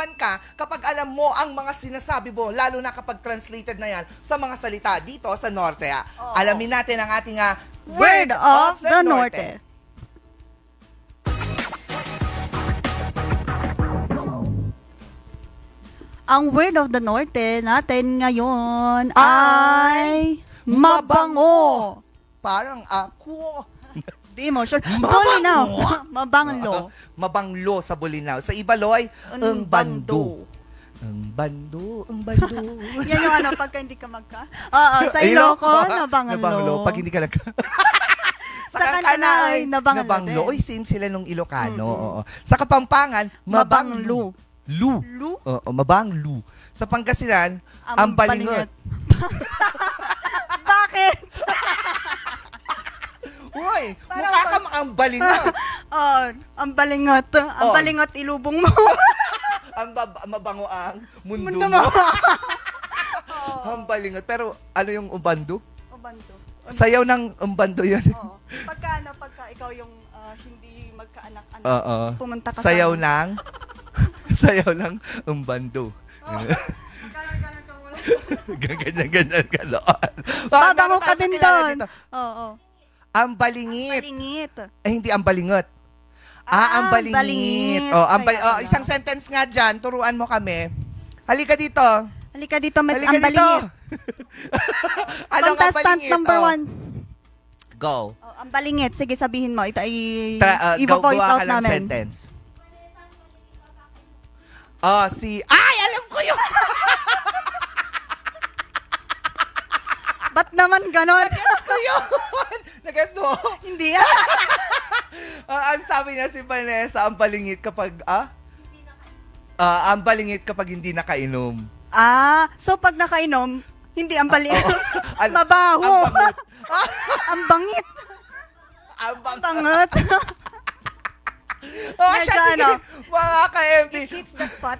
kikinabangan ka kapag alam mo ang mga sinasabi mo, lalo na kapag translated na yan sa mga salita dito sa Norte. ah. Oo. Alamin natin ang ating ah, Word of the Norte. Ang word of the Norte natin ngayon ay mabango. Parang ako. Sure. Mabango. Bulinaw. Mabanglo. Mabanglo sa Bulinaw. Sa Ibaloy, Ang ang bando. Ang bando, ang bando. Yan yung ano, pagka hindi ka magka. Oo, sa Ilocos, nabanglo. Nabanglo. Pag hindi ka nag... Sa Kantana ay nabanglo Nabanglo. Oy, same sila nung Ilocano. Mm-mm. Oo. Sa Kapampangan, mabanglo. Mabanglo. Lu. Lu. Oo, mabanglu. Sa Pangasinan, Ang ang balingot. Parang mukha pag- ka ang balingot. Oh, ang balingot. Ang Oh. balingot ilubong mo. ang bab- mabango ang mundo, Mundo mo. mo. ang balingot. Pero ano yung umbando? O banto. Sayaw ng umbando yun. Oo. Pagka ano, pagka ikaw yung ah, hindi magkaanak-anak. Oo. Pumunta ka Sayaw sa... ng sayaw ng umbando. Oh. Ganon-ganon ka muna. ganyan, ganyan, ganoon. Babango ka din doon. Oo. Ang balingit. Balingit. Eh, hindi ang balingot. Ah, ang balingit. balingit. Oh, ang bal- Kaya oh, pala. isang sentence nga dyan. Turuan mo kami. Halika dito. Halika dito, Miss Halika ang dito. balingit. Anong ang Contestant number Oh, one. Go. Oh, ang balingit. Sige, sabihin mo. Ito ay Tra- uh, i-voice gawa out ng namin. sentence. Oh, si... Ay, alam ko yun! Ba't naman ganon? Nagets ko yun! Nagets mo? hindi ah. Ah, ang sabi niya si Vanessa, ang balingit kapag, ah? Ah, ang balingit kapag hindi nakainom. Ah, so pag nakainom, hindi ang balingit. Al- Mabaho. Ang bangot. ang bangit. Ang Ang bang... bangot. Oh, Medyo siya, sige. ano. Mga ka-MB. It hits the spot.